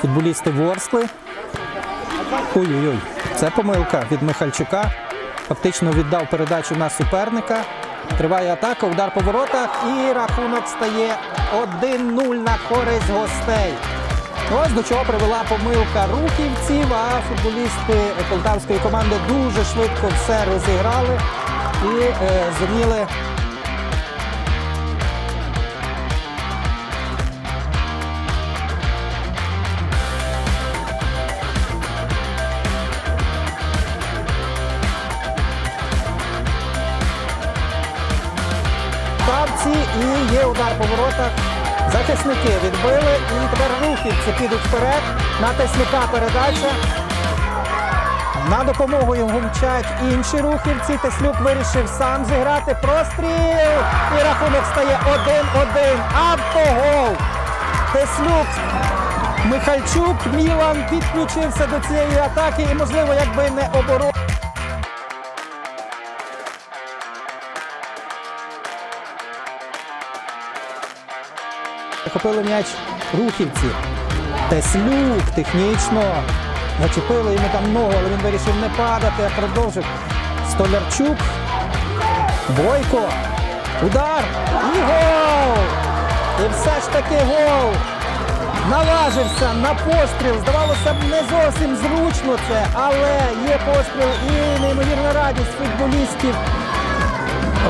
футболісти Ворскли. Ой-ой-ой, це помилка від Михальчука. Фактично віддав передачу на суперника. Триває атака, удар по воротах і рахунок стає 1-0 на користь гостей. Ось до чого привела помилка рухівців, а футболісти полтавської команди дуже швидко все розіграли і е, зуміли Ставці і є удар по воротах. Захисники відбили і тепер рухівці підуть вперед. На Теслюка передача. На допомогу йому мчать інші рухівці. Теслюк вирішив сам зіграти. Простріл! І рахунок стає 1-1. Автогол! Теслюк Михальчук, Мілан підключився до цієї атаки і, можливо, якби не оборона. Захопили м'яч рухівці. Теслюк технічно. Зачепили йому там ногу, але він вирішив не падати, а продовжив. Столярчук. Бойко. Удар. І гол! І все ж таки гол. Наважився на постріл. Здавалося б, не зовсім зручно це, але є постріл і неймовірна радість футболістів.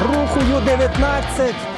Руху Ю-19.